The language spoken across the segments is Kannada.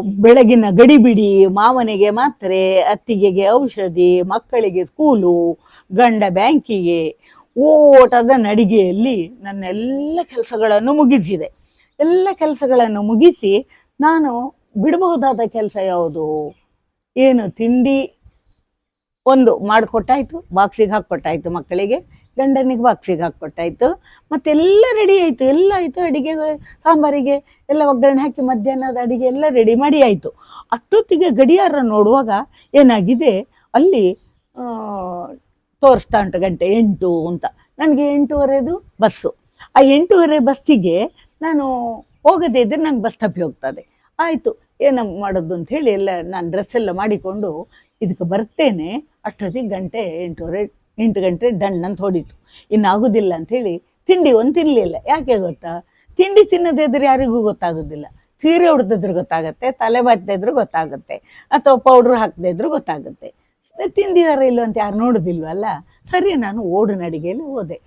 ಬೆಳಗಿನ ಗಡಿಬಿಡಿ, ಮಾವನಿಗೆ ಮಾತ್ರೆ, ಅತ್ತಿಗೆಗೆ ಔಷಧಿ, ಮಕ್ಕಳಿಗೆ ಸ್ಕೂಲು ಗಂಡ ಬ್ಯಾಂಕಿಗೆ ಓಟದ ನಡಿಗೆಯಲ್ಲಿ ನನ್ನ ಎಲ್ಲ ಕೆಲಸಗಳನ್ನು ಮುಗಿಸಿದೆ. ಎಲ್ಲ ಕೆಲಸಗಳನ್ನು ಮುಗಿಸಿ ನಾನು ಬಿಡಬಹುದಾದ ಕೆಲಸ ಯಾವುದು? ಏನು ತಿಂಡಿ ಒಂದು ಮಾಡಿಕೊಟ್ಟಾಯ್ತು, ಬಾಕ್ಸಿಗೆ ಹಾಕ್ಕೊಟ್ಟಾಯ್ತು ಮಕ್ಕಳಿಗೆ. ಗಂಡನಿಗೆ ಬಾಕ್ಸಿಗೆ ಮತ್ತೆ ಮತ್ತೆಲ್ಲ ರೆಡಿ ಆಯಿತು. ಎಲ್ಲ ಆಯಿತು. ಅಡಿಗೆ, ಸಾಂಬಾರಿಗೆ ಎಲ್ಲ ಒಗ್ಗರಣೆ ಹಾಕಿ ಮಧ್ಯಾಹ್ನದ ಅಡಿಗೆ ಎಲ್ಲ ರೆಡಿ ಮಾಡಿ ಆಯಿತು. ಅಷ್ಟೊತ್ತಿಗೆ ಗಡಿಯಾರ ನೋಡುವಾಗ ಏನಾಗಿದೆ? ಅಲ್ಲಿ ತೋರಿಸ್ತಾ ಉಂಟು ಗಂಟೆ ಎಂಟು ಅಂತ. ನನಗೆ ಎಂಟೂವರೆದು ಬಸ್ಸು ಆ ಎಂಟೂವರೆ ಬಸ್ಸಿಗೆ ನಾನು ಹೋಗದೇ ಇದ್ದರೆ ನಂಗೆ ಬಸ್ ತಪ್ಪಿ ಹೋಗ್ತದೆ. ಆಯಿತು. ಏನು ಮಾಡೋದು ಅಂತ ಹೇಳಿ ಎಲ್ಲ ನಾನು ಡ್ರೆಸ್ ಎಲ್ಲ ಮಾಡಿಕೊಂಡು ಇದಕ್ಕೆ ಬರ್ತೇನೆ. ಅಷ್ಟೊತ್ತಿಗೆ ಗಂಟೆ ಎಂಟೂವರೆ ಎಂಟು ಗಂಟೆ ಅಂತ ಹೊಡಿತು. ಇನ್ನು ಆಗುದಿಲ್ಲ ಹೇಳಿ ತಿಂಡಿ ಒಂದು ತಿನ್ನಲಿಲ್ಲ ಯಾಕೆ ಗೊತ್ತಾ? ತಿಂಡಿ ತಿನ್ನದೇ ಇದ್ರೆ ಯಾರಿಗೂ ಗೊತ್ತಾಗೋದಿಲ್ಲ. ಸೀರೆ ಹೊಡೆದಿದ್ರು ಗೊತ್ತಾಗುತ್ತೆ, ತಲೆ ಬಾಚ್ದಿದ್ರು ಗೊತ್ತಾಗುತ್ತೆ, ಅಥವಾ ಪೌಡ್ರ್ ಹಾಕದಿದ್ರು ಗೊತ್ತಾಗುತ್ತೆ. ತಿಂದಿದಾರ ಇಲ್ಲೋ ಅಂತ ಯಾರು ನೋಡೋದಿಲ್ವಲ್ಲ? ಸರಿ, ನಾನು ಓಡು ನಡಿಗೆಯಲ್ಲಿ ಹೋದೆ.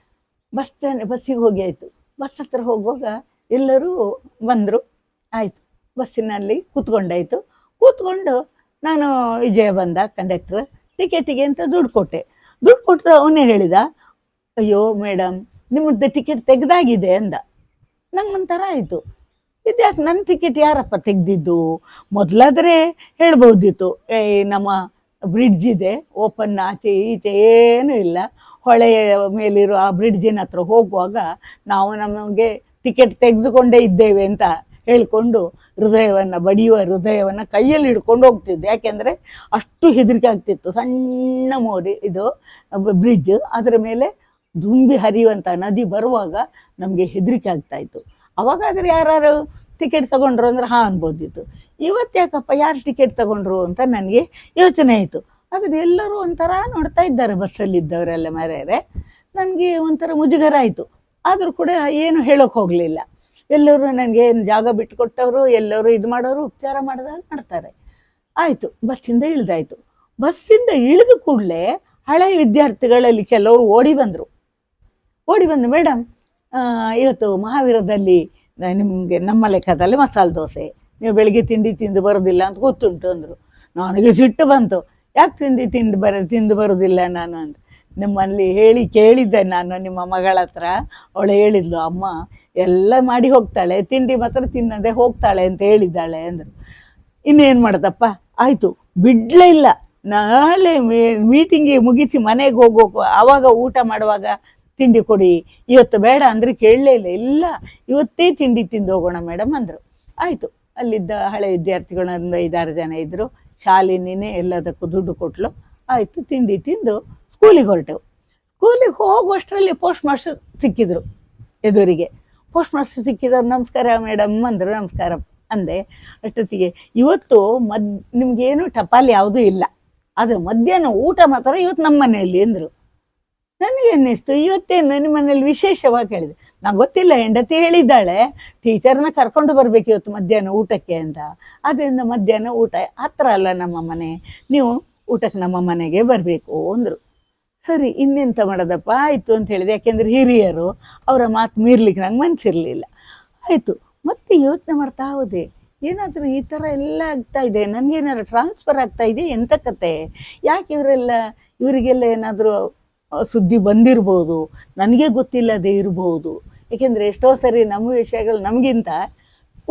ಬಸ್ ಸ್ಟ್ಯಾಂಡ್, ಬಸ್ಸಿಗೆ ಹೋಗಿ ಆಯಿತು. ಬಸ್ ಹತ್ರ ಹೋಗುವಾಗ ಎಲ್ಲರೂ ಬಂದರು. ಆಯಿತು. ಬಸ್ಸಿನಲ್ಲಿ ಕೂತ್ಕೊಂಡಾಯ್ತು. ಕೂತ್ಕೊಂಡು ನಾನು ವಿಜಯ ಬಂದ ಕಂಡಕ್ಟ್ರ್ ಟಿಕೆಟಿಗೆ ಅಂತ ದುಡ್ಡು ಕೊಟ್ಟೆ. ದುಡ್ಡು ಕೊಟ್ಟರೆ ಅವನೇ ಹೇಳಿದ, ಅಯ್ಯೋ ಮೇಡಮ್ ನಿಮ್ಮದು ಟಿಕೆಟ್ ತೆಗೆದಾಗಿದೆ ಅಂದ. ನಂಗೊಂಥರ ಆಯಿತು. ಇದ್ಯಾಕೆ ನನ್ನ ಟಿಕೆಟ್ ಯಾರಪ್ಪ ತೆಗೆದಿದ್ದು? ಮೊದಲಾದರೆ ಹೇಳ್ಬೋದಿತ್ತು, ಏ, ನಮ್ಮ ಬ್ರಿಡ್ಜ್ ಇದೆ ಓಪನ್ ಆಚೆ ಈಚೆ ಏನೂ ಇಲ್ಲ. ಹೊಳೆಯ ಮೇಲಿರೋ ಆ ಬ್ರಿಡ್ಜಿನ ಹತ್ರ ಹೋಗುವಾಗ ನಾವು ನಮಗೆ ಟಿಕೆಟ್ ತೆಗೆದುಕೊಂಡೇ ಇದ್ದೇವೆ ಅಂತ ಹೇಳ್ಕೊಂಡು ಹೃದಯವನ್ನು, ಬಡಿಯುವ ಹೃದಯವನ್ನು ಕೈಯಲ್ಲಿ ಹಿಡ್ಕೊಂಡು ಹೋಗ್ತಿದ್ದೆ. ಯಾಕೆಂದರೆ ಅಷ್ಟು ಹೆದರಿಕೆ ಆಗ್ತಿತ್ತು. ಸಣ್ಣ ಮೋರಿ, ಇದು ಬ್ರಿಡ್ಜ್ ಅದರ ಮೇಲೆ ದುಂಬಿ ಹರಿಯುವಂಥ ನದಿ ಬರುವಾಗ ನಮಗೆ ಹೆದರಿಕೆ ಆಗ್ತಾಯಿತ್ತು ಅವಾಗಾದ್ರೆ ಯಾರು ಟಿಕೆಟ್ ತಗೊಂಡ್ರು ಅಂದ್ರೆ ಹಾಂ ಅನ್ಬೋದಿತ್ತು. ಇವತ್ತು ಯಾಕಪ್ಪ ಯಾರು ಟಿಕೆಟ್ ತಗೊಂಡ್ರು ಅಂತ ನನಗೆ ಯೋಚನೆ ಆಯಿತು. ಆದರೆ ಎಲ್ಲರೂ ಒಂಥರ ನೋಡ್ತಾ ಇದ್ದಾರೆ ಬಸ್ಸಲ್ಲಿದ್ದವರೆಲ್ಲ ಮರೆಯರೆ ನನಗೆ ಒಂಥರ ಮುಜುಗರ ಆಯಿತು. ಆದರೂ ಕೂಡ ಏನು ಹೇಳೋಕೆ ಹೋಗಲಿಲ್ಲ. ಎಲ್ಲರೂ ನನಗೆ ಏನು ಜಾಗ ಬಿಟ್ಟುಕೊಟ್ಟವರು ಎಲ್ಲರೂ ಇದು ಮಾಡೋರು, ಉಪಚಾರ ಮಾಡಿದಾಗ ಮಾಡ್ತಾರೆ. ಆಯಿತು, ಬಸ್ಸಿಂದ ಇಳಿದಾಯ್ತು. ಬಸ್ಸಿಂದ ಇಳಿದ ಕೂಡಲೇ ಹಳೆ ವಿದ್ಯಾರ್ಥಿಗಳಲ್ಲಿ ಕೆಲವರು ಓಡಿ ಬಂದರು. ಓಡಿ ಬಂದು ಮೇಡಮ್ ಇವತ್ತು ಮಹಾವೀರದಲ್ಲಿ ನಿಮಗೆ ನಮ್ಮ ಲೆಕ್ಕದಲ್ಲಿ ಮಸಾಲೆ ದೋಸೆ. ನೀವು ಬೆಳಿಗ್ಗೆ ತಿಂಡಿ ತಿಂದು ಬರೋದಿಲ್ಲ ಅಂತ ಗೊತ್ತುಂಟು ಅಂದರು. ನನಗೆ ಸಿಟ್ಟು ಬಂತು. ಯಾಕೆ ತಿಂಡಿ ತಿಂದು ಬರ, ತಿಂದು ಬರೋದಿಲ್ಲ ನಾನು? ಅಂತ. ನಿಮ್ಮಲ್ಲಿ ಹೇಳಿ ಕೇಳಿದ್ದೆ ನಾನು ನಿಮ್ಮ ಮಗಳ ಹತ್ರ. ಅವಳು ಹೇಳಿದ್ಲು, ಅಮ್ಮ ಎಲ್ಲ ಮಾಡಿ ಹೋಗ್ತಾಳೆ, ತಿಂಡಿ ಮಾತ್ರ ತಿನ್ನದೆ ಹೋಗ್ತಾಳೆ ಅಂತ ಹೇಳಿದ್ದಾಳೆ ಅಂದರು. ಇನ್ನೇನು ಮಾಡೋದಪ್ಪ? ಆಯಿತು, ಬಿಡ್ಲೇ ಇಲ್ಲ. ನಾಳೆ ಮೀಟಿಂಗಿಗೆ ಮುಗಿಸಿ ಮನೆಗೆ ಹೋಗೋಕು ಆವಾಗ ಊಟ ಮಾಡುವಾಗ ತಿಂಡಿ ಕೊಡಿ. ಇವತ್ತು ಬೇಡ ಅಂದರೆ ಕೇಳಲೇ ಇಲ್ಲ. ಇಲ್ಲ, ಇವತ್ತೇ ತಿಂಡಿ ತಿಂದು ಹೋಗೋಣ ಮೇಡಮ್ ಅಂದರು. ಆಯಿತು, ಅಲ್ಲಿದ್ದ ಹಳೆ ವಿದ್ಯಾರ್ಥಿಗಳೊಂದು ಐದಾರು ಜನ ಇದ್ದರು ಶಾಲಿನೇ ಎಲ್ಲದಕ್ಕೂ ದುಡ್ಡು ಕೊಟ್ಲು. ಆಯಿತು, ತಿಂಡಿ ತಿಂದು ಸ್ಕೂಲಿಗೆ ಹೊರಟೆವು ಸ್ಕೂಲಿಗೆ ಹೋಗುವಷ್ಟರಲ್ಲಿ ಪೋಸ್ಟ್ ಮಾಸ್ಟರ್ ಸಿಕ್ಕಿದ್ರು ಎದುರಿಗೆ. ಪೋಸ್ಟ್ ಮಾಸ್ಟರ್ ಸಿಕ್ಕಿದವ್ರು ನಮಸ್ಕಾರ ಮೇಡಮ್ ಅಂದರು, ನಮಸ್ಕಾರ ಅಂದೆ. ಅಷ್ಟೊತ್ತಿಗೆ ಇವತ್ತು ಮದ್, ನಿಮಗೇನು ಟಪಾಲ್ ಯಾವುದೂ ಇಲ್ಲ. ಆದರೆ ಮಧ್ಯಾಹ್ನ ಊಟ ಮಾತ್ರ ಇವತ್ತು ನಮ್ಮ ಮನೆಯಲ್ಲಿ ಅಂದರು. ನನಗೆ ಅನ್ನಿಸ್ತು ಇವತ್ತೇನು ನಿಮ್ಮ ಮನೇಲಿ ವಿಶೇಷವಾಗಿ ಹೇಳಿದೆ? ನಂಗೆ ಗೊತ್ತಿಲ್ಲ, ಹೆಂಡತಿ ಹೇಳಿದ್ದಾಳೆ. ಟೀಚರ್ನ ಕರ್ಕೊಂಡು ಬರ್ಬೇಕು ಇವತ್ತು ಮಧ್ಯಾಹ್ನ ಊಟಕ್ಕೆ ಅಂತ. ಅದರಿಂದ ಮಧ್ಯಾಹ್ನ ಊಟ ಹತ್ರ ಅಲ್ಲ ನಮ್ಮ ಮನೆ. ನೀವು ಊಟಕ್ಕೆ ನಮ್ಮ ಮನೆಗೆ ಬರಬೇಕು ಅಂದರು. ಸರಿ, ಇನ್ನೆಂತ ಮಾಡೋದಪ್ಪ? ಆಯಿತು ಅಂತ ಹೇಳಿದೆ. ಯಾಕೆಂದರೆ ಹಿರಿಯರು ಅವರ ಮಾತು ಮೀರ್ಲಿಕ್ಕೆ ನಂಗೆ ಮನಸ್ಸಿರಲಿಲ್ಲ ಆಯಿತು, ಮತ್ತೆ ಯೋಚನೆ ಮಾಡ್ತಾ ಹೋದೆ. ಏನಾದರೂ ಈ ಥರ ಎಲ್ಲ ಆಗ್ತಾ ಇದೆ. ನನಗೇನಾದ್ರು ಟ್ರಾನ್ಸ್ಫರ್ ಆಗ್ತಾ ಇದೆ ಎಂತ ಕತೆ? ಯಾಕೆ ಇವರೆಲ್ಲ, ಇವರಿಗೆಲ್ಲ ಏನಾದರೂ ಸುದ್ದಿ ಬಂದಿರ್ಬೋದು? ನನಗೆ ಗೊತ್ತಿಲ್ಲದೆ ಇರ್ಬೋದು. ಏಕೆಂದರೆ ಎಷ್ಟೋ ಸರಿ ನಮ್ಮ ವಿಷಯಗಳು ನಮಗಿಂತ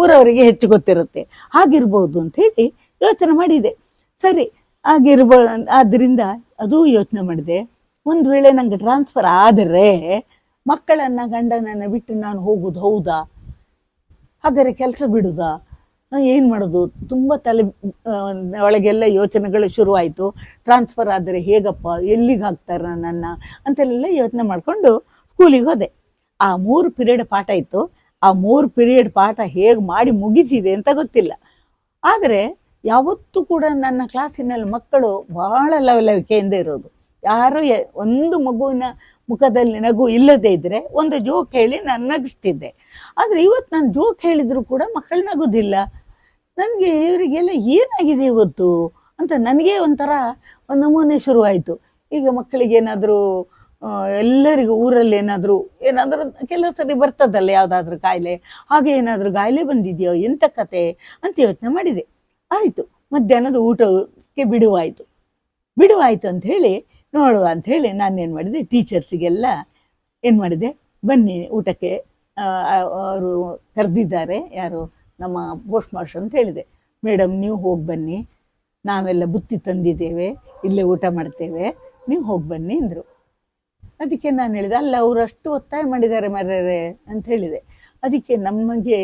ಊರವರಿಗೆ ಹೆಚ್ಚು ಗೊತ್ತಿರುತ್ತೆ. ಆಗಿರ್ಬೌದು ಅಂತ ಹೇಳಿ ಯೋಚನೆ ಮಾಡಿದೆ. ಸರಿ ಆಗಿರ್ಬೋ ಆದ್ದರಿಂದ ಅದೂ ಯೋಚನೆ ಮಾಡಿದೆ. ಒಂದು ವೇಳೆ ನನಗೆ ಟ್ರಾನ್ಸ್ಫರ್ ಆದರೆ ಮಕ್ಕಳನ್ನು, ಗಂಡನನ್ನು ಬಿಟ್ಟು ನಾನು ಹೋಗೋದು ಹೌದಾ? ಹಾಗಾದ್ರೆ ಕೆಲಸ ಬಿಡುದಾ? ಏನು ಮಾಡೋದು? ತುಂಬ ತಲೆ ಒಳಗೆಲ್ಲ ಯೋಚನೆಗಳು ಶುರುವಾಯಿತು. ಟ್ರಾನ್ಸ್ಫರ್ ಆದರೆ ಹೇಗಪ್ಪ? ಎಲ್ಲಿಗೆ ಹಾಕ್ತಾರೆ ನನ್ನ ಅಂತೆಲ್ಲ ಯೋಚನೆ ಮಾಡಿಕೊಂಡು ಸ್ಕೂಲಿಗೆ ಹೋದೆ. ಆ ಮೂರು ಪಿರಿಯಡ್ ಪಾಠ ಇತ್ತು. ಆ ಮೂರು ಪಿರಿಯಡ್ ಪಾಠ ಹೇಗೆ ಮಾಡಿ ಮುಗಿಸಿದೆ ಅಂತ ಗೊತ್ತಿಲ್ಲ. ಆದರೆ ಯಾವತ್ತೂ ಕೂಡ ನನ್ನ ಕ್ಲಾಸಿನಲ್ಲಿ ಮಕ್ಕಳು ಬಹಳ ಲವಲವಿಕೆಯಿಂದ ಇರೋದು. ಯಾರು ಒಂದು ಮಗುವಿನ ಮುಖದಲ್ಲಿ ನಗು ಇಲ್ಲದೇ ಇದ್ದರೆ ಒಂದು ಜೋಕ್ ಹೇಳಿ ನಾನು ನಗಿಸ್ತಿದ್ದೆ. ಆದರೆ ಇವತ್ತು ನಾನು ಜೋಕ್ ಹೇಳಿದರೂ ಕೂಡ ಮಕ್ಕಳು ನಗೋದಿಲ್ಲ. ನನಗೆ ಇವರಿಗೆಲ್ಲ ಏನಾಗಿದೆ ಇವತ್ತು ಅಂತ ನನಗೆ ಒಂಥರ ಒಂದು ನಮೂನೆ ಶುರುವಾಯಿತು. ಈಗ ಮಕ್ಕಳಿಗೆ ಏನಾದರೂ ಎಲ್ಲರಿಗೂ ಊರಲ್ಲಿ ಏನಾದರೂ ಏನಾದರೂ ಕೆಲವು ಸರಿ ಬರ್ತದಲ್ಲ ಯಾವುದಾದ್ರೂ ಕಾಯಿಲೆ, ಹಾಗೆ ಏನಾದರೂ ಕಾಯಿಲೆ ಬಂದಿದೆಯೋ ಎಂಥ ಕತೆ ಅಂತ ಯೋಚನೆ ಮಾಡಿದೆ. ಆಯಿತು, ಮಧ್ಯಾಹ್ನದ ಊಟಕ್ಕೆ ಬಿಡುವಾಯಿತು. ಬಿಡುವಾಯಿತು ಅಂತ ಹೇಳಿ ನೋಡುವ ಅಂತ ಹೇಳಿ ನಾನೇನು ಮಾಡಿದೆ ಟೀಚರ್ಸಿಗೆಲ್ಲ ಏನು ಮಾಡಿದೆ, ಬನ್ನಿ ಊಟಕ್ಕೆ ಅವರು ಕರೆದಿದ್ದಾರೆ, ಯಾರು ನಮ್ಮ ಪೋಸ್ಟ್ ಮಾಸ್ಟರ್ ಅಂತ ಹೇಳಿದೆ. ಮೇಡಮ್ ನೀವು ಹೋಗಿ ಬನ್ನಿ, ನಾವೆಲ್ಲ ಬುತ್ತಿ ತಂದಿದ್ದೇವೆ, ಇಲ್ಲೇ ಊಟ ಮಾಡ್ತೇವೆ, ನೀವು ಹೋಗಿ ಬನ್ನಿ ಅಂದರು. ಅದಕ್ಕೆ ನಾನು ಹೇಳಿದೆ, ಅಲ್ಲ, ಅವರು ಅಷ್ಟು ಒತ್ತಾಯ ಮಾಡಿದ್ದಾರೆ ಮರ್ಯಾರೆ ಅಂತ ಹೇಳಿದೆ. ಅದಕ್ಕೆ ನಮಗೆ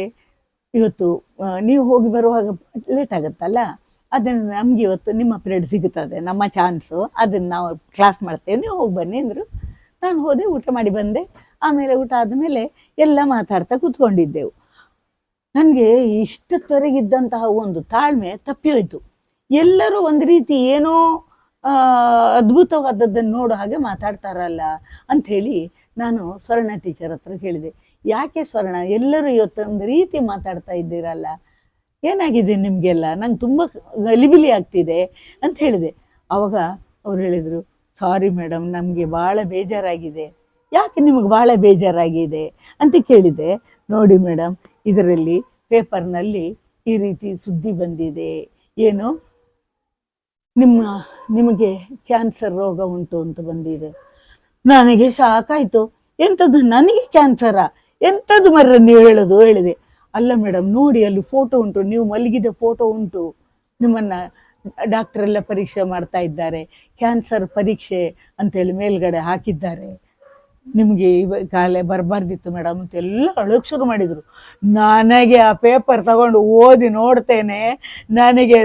ಇವತ್ತು ನೀವು ಹೋಗಿ ಬರುವಾಗ ಲೇಟ್ ಆಗುತ್ತಲ್ಲ ಅದನ್ನು ನಮ್ಗೆ ಇವತ್ತು ನಿಮ್ಮ ಪಿರಿಯಡ್ ಸಿಗುತ್ತದೆ, ನಮ್ಮ ಚಾನ್ಸು ಅದನ್ನು ನಾವು ಕ್ಲಾಸ್ ಮಾಡ್ತೇವೆ. ನೀವು ಹೋಗಿ ಬನ್ನಿ ಅಂದರು. ನಾನು ಹೋದೆ, ಊಟ ಮಾಡಿ ಬಂದೆ. ಆಮೇಲೆ ಊಟ ಆದಮೇಲೆ ಎಲ್ಲ ಮಾತಾಡ್ತಾ ಕೂತ್ಕೊಂಡಿದ್ದೆವು. ನನಗೆ ಇಷ್ಟೊತ್ತವರೆಗಿದ್ದಂತಹ ಒಂದು ತಾಳ್ಮೆ ತಪ್ಪಿ ಹೋಯಿತು. ಎಲ್ಲರೂ ಒಂದು ರೀತಿ ಏನೋ ಅದ್ಭುತವಾದದ್ದನ್ನು ನೋಡೋ ಹಾಗೆ ಮಾತಾಡ್ತಾರಲ್ಲ ಅಂಥೇಳಿ ನಾನು ಸ್ವರ್ಣ ಟೀಚರ್ ಹತ್ರ ಕೇಳಿದೆ. ಯಾಕೆ ಸ್ವರ್ಣ? ಎಲ್ಲರೂ ಇವತ್ತೊಂದು ರೀತಿ ಮಾತಾಡ್ತಾ ಇದ್ದೀರಲ್ಲ. ಏನಾಗಿದೆ ನಿಮಗೆಲ್ಲ? ನಂಗೆ ತುಂಬ ಗಲಿಬಿಲಿ ಆಗ್ತಿದೆ ಅಂತ ಹೇಳಿದೆ. ಅವಾಗ ಅವ್ರು ಹೇಳಿದರು, ಸಾರಿ ಮೇಡಮ್ ನಮಗೆ ಭಾಳ ಬೇಜಾರಾಗಿದೆ. ಯಾಕೆ ನಿಮಗೆ ಭಾಳ ಬೇಜಾರಾಗಿದೆ? ಅಂತ ಕೇಳಿದೆ. ನೋಡಿ ಮೇಡಮ್ ಇದರಲ್ಲಿ ಪೇಪರ್ನಲ್ಲಿ ಈ ರೀತಿ ಸುದ್ದಿ ಬಂದಿದೆ. ಏನು? ನಿಮ್ಮ, ನಿಮಗೆ ಕ್ಯಾನ್ಸರ್ ರೋಗ ಉಂಟು ಅಂತ ಬಂದಿದೆ. ನನಗೆ ಶಾಕ್ ಆಯಿತು. ಎಂಥದ್ದು ನನಗೆ ಕ್ಯಾನ್ಸರಾ? ಎಂಥದ್ದು ಮರ್ರ ನೀವು ಹೇಳೋದು? ಹೇಳಿದೆ. ಅಲ್ಲ ಮೇಡಮ್ ನೋಡಿ ಅಲ್ಲಿ ಫೋಟೋ ಉಂಟು, ನೀವು ಮಲಗಿದ ಫೋಟೋ ಉಂಟು. ನಿಮ್ಮನ್ನು ಡಾಕ್ಟರ್ ಎಲ್ಲ ಪರೀಕ್ಷೆ ಮಾಡ್ತಾ ಇದ್ದಾರೆ. ಕ್ಯಾನ್ಸರ್ ಪರೀಕ್ಷೆ ಅಂತೇಳಿ ಮೇಲ್ಗಡೆ ಹಾಕಿದ್ದಾರೆ. ನಿಮಗೆ ಕಾಲೇ ಬರಬಾರ್ದಿತ್ತು ಮೇಡಮ್ ಅಂತ ಎಲ್ಲ ಅಳೋಕೆ ಶುರು ಮಾಡಿದರು. ನನಗೆ ಆ ಪೇಪರ್ ತಗೊಂಡು ಓದಿ ನೋಡ್ತೇನೆ. ನನಗೆ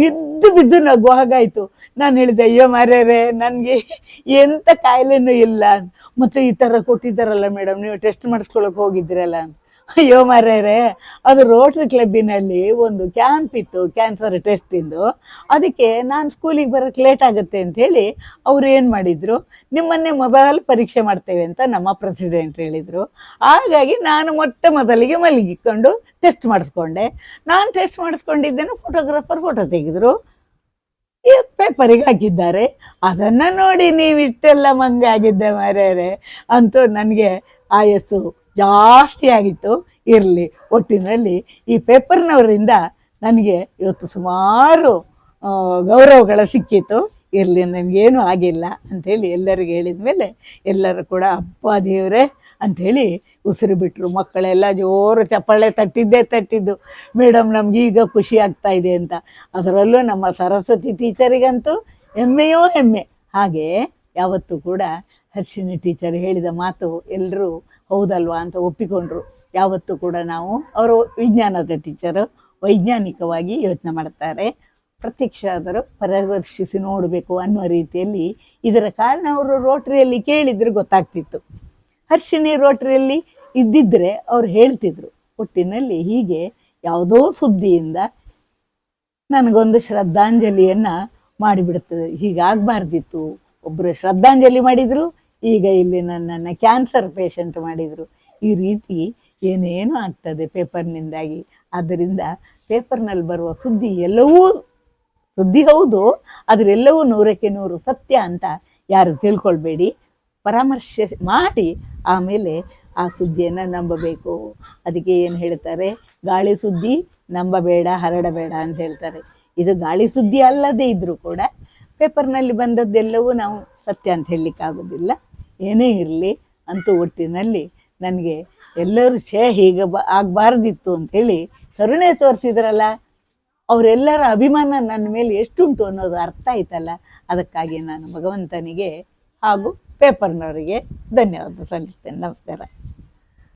ಬಿದ್ದು ಬಿದ್ದು ನಗು ಹಾಗಾಯಿತು. ನಾನು ಹೇಳಿದೆ, ಅಯ್ಯೋ ಮಾರ್ಯಾರೆ ನನಗೆ ಎಂಥ ಕಾಯಿಲೆನೂ ಇಲ್ಲ. ಮತ್ತು ಈ ಥರ ಕೊಟ್ಟಿದ್ದಾರಲ್ಲ ಮೇಡಮ್ ನೀವು ಟೆಸ್ಟ್ ಮಾಡಿಸ್ಕೊಳಕ್ಕೆ ಹೋಗಿದ್ರಲ್ಲ ಅಂತ. ಅಯ್ಯೋ ಮಾರ್ಯಾರೆ ಅದು ರೋಟ್ರಿ ಕ್ಲಬ್ಬಿನಲ್ಲಿ ಒಂದು ಕ್ಯಾಂಪ್ ಇತ್ತು ಕ್ಯಾನ್ಸರ್ ಟೆಸ್ಟ್ ತಿಂದು. ಅದಕ್ಕೆ ನಾನು ಸ್ಕೂಲಿಗೆ ಬರೋಕ್ಕೆ ಲೇಟ್ ಆಗುತ್ತೆ ಅಂತ ಹೇಳಿ ಅವ್ರು ಏನು ಮಾಡಿದ್ರು? ನಿಮ್ಮನ್ನೇ ಮೊದಲು ಪರೀಕ್ಷೆ ಮಾಡ್ತೇವೆ ಅಂತ ನಮ್ಮ ಪ್ರೆಸಿಡೆಂಟ್ ಹೇಳಿದರು. ಹಾಗಾಗಿ ನಾನು ಮೊಟ್ಟ ಮೊದಲಿಗೆ ಮಲಗಿಕೊಂಡು ಟೆಸ್ಟ್ ಮಾಡಿಸ್ಕೊಂಡೆ. ನಾನು ಟೆಸ್ಟ್ ಮಾಡಿಸ್ಕೊಂಡಿದ್ದೇನು ಫೋಟೋಗ್ರಾಫರ್ ಫೋಟೋ ತೆಗೆದ್ರು. ಪೇಪರಿಗೆ ಹಾಕಿದ್ದಾರೆ. ಅದನ್ನ ನೋಡಿ ನೀವು ಇಷ್ಟೆಲ್ಲ ಮಂಗ ಆಗಿದ್ದೆ ಮಾರ್ಯಾರೆ ಅಂತೂ ನನಗೆ ಆಯಸ್ಸು ಜಾಸ್ತಿ ಆಗಿತ್ತು. ಇರಲಿ, ಒಟ್ಟಿನಲ್ಲಿ ಈ ಪೇಪರ್ನವರಿಂದ ನನಗೆ ಇವತ್ತು ಸುಮಾರು ಗೌರವಗಳು ಸಿಕ್ಕಿತ್ತು. ಸಿಕ್ಕಿತು ಇರಲಿ, ನನಗೇನು ಆಗಿಲ್ಲ ಅಂಥೇಳಿ ಎಲ್ಲರಿಗೂ ಹೇಳಿದ ಮೇಲೆ ಎಲ್ಲರೂ ಕೂಡ ಅಪ್ಪ ದೇವರೇ ಅಂಥೇಳಿ ಉಸಿರು ಬಿಟ್ಟರು ಮಕ್ಕಳೆಲ್ಲ ಜೋರು ಚಪ್ಪಾಳೆ ತಟ್ಟಿದ್ದೇ ತಟ್ಟಿದ್ದು. ಮೇಡಮ್, ನಮ್ಗೆ ಈಗ ಖುಷಿ ಆಗ್ತಾ ಇದೆ ಅಂತ. ಅದರಲ್ಲೂ ನಮ್ಮ ಸರಸ್ವತಿ ಟೀಚರಿಗಂತೂ ಹೆಮ್ಮೆಯೋ ಹೆಮ್ಮೆ. ಹಾಗೆ ಯಾವತ್ತೂ ಕೂಡ ಹರ್ಷಿಣಿ ಟೀಚರ್ ಹೇಳಿದ ಮಾತು ಎಲ್ಲರೂ ಹೌದಲ್ವಾ ಅಂತ ಒಪ್ಪಿಕೊಂಡ್ರು. ಯಾವತ್ತೂ ಕೂಡ ನಾವು ಅವರು ವಿಜ್ಞಾನದ ಟೀಚರು, ವೈಜ್ಞಾನಿಕವಾಗಿ ಯೋಚನೆ ಮಾಡ್ತಾರೆ. ಪ್ರತ್ಯಕ್ಷ ಆದರೂ ಪರಾಮರ್ಶಿಸಿ ನೋಡಬೇಕು ಅನ್ನುವ ರೀತಿಯಲ್ಲಿ ಇದರ ಕಾರಣ ಅವರು ರೋಟ್ರಿಯಲ್ಲಿ ಕೇಳಿದ್ರೆ ಗೊತ್ತಾಗ್ತಿತ್ತು. ಹರ್ಷಿಣಿ ರೋಟ್ರಿಯಲ್ಲಿ ಇದ್ದಿದ್ರೆ ಅವ್ರು ಹೇಳ್ತಿದ್ರು ಒಟ್ಟಿನಲ್ಲಿ ಹೀಗೆ ಯಾವುದೋ ಸುದ್ದಿಯಿಂದ ನನಗೊಂದು ಶ್ರದ್ಧಾಂಜಲಿಯನ್ನ ಮಾಡಿಬಿಡ್ತದೆ. ಹೀಗಾಗಬಾರ್ದಿತ್ತು. ಒಬ್ಬರು ಶ್ರದ್ಧಾಂಜಲಿ ಮಾಡಿದ್ರು ಈಗ ಇಲ್ಲಿ ನನ್ನನ್ನು ಕ್ಯಾನ್ಸರ್ ಪೇಷಂಟ್ ಮಾಡಿದರು. ಈ ರೀತಿ ಏನೇನೋ ಆಗ್ತದೆ ಪೇಪರ್ನಿಂದಾಗಿ. ಆದ್ದರಿಂದ ಪೇಪರ್ನಲ್ಲಿ ಬರುವ ಸುದ್ದಿ ಎಲ್ಲವೂ, ಸುದ್ದಿ ಹೌದು ಅದರೆಲ್ಲವೂ ನೂರಕ್ಕೆ ನೂರು ಸತ್ಯ ಅಂತ ಯಾರು ತಿಳ್ಕೊಳ್ಬೇಡಿ. ಪರಾಮರ್ಶೆ ಮಾಡಿ ಆಮೇಲೆ ಆ ಸುದ್ದಿಯನ್ನು ನಂಬಬೇಕು. ಅದಕ್ಕೆ ಏನು ಹೇಳ್ತಾರೆ? ಗಾಳಿ ಸುದ್ದಿ ನಂಬಬೇಡ, ಹರಡಬೇಡ ಅಂತ ಹೇಳ್ತಾರೆ. ಇದು ಗಾಳಿ ಸುದ್ದಿ ಅಲ್ಲದೇ ಇದ್ದರೂ ಕೂಡ ಪೇಪರ್ನಲ್ಲಿ ಬಂದದ್ದೆಲ್ಲವೂ ನಾವು ಸತ್ಯ ಅಂತ ಹೇಳಲಿಕ್ಕಾಗೋದಿಲ್ಲ. ಏನೇ ಇರಲಿ ಅಂತೂ ಒಟ್ಟಿನಲ್ಲಿ ನನಗೆ ಎಲ್ಲರೂ ಛೇ ಹೀಗೆ ಬ ಆಗಬಾರ್ದಿತ್ತು ಅಂಥೇಳಿ ಕರುಣೆ ತೋರಿಸಿದ್ರಲ್ಲ, ಅವರೆಲ್ಲರ ಅಭಿಮಾನ ನನ್ನ ಮೇಲೆ ಎಷ್ಟುಂಟು ಅನ್ನೋದು ಅರ್ಥ ಆಯ್ತಲ್ಲ? ಅದಕ್ಕಾಗಿ ನಾನು ಭಗವಂತನಿಗೆ ಹಾಗೂ ಪೇಪರ್ನವರಿಗೆ ಧನ್ಯವಾದ ಸಲ್ಲಿಸ್ತೇನೆ. ನಮಸ್ಕಾರ.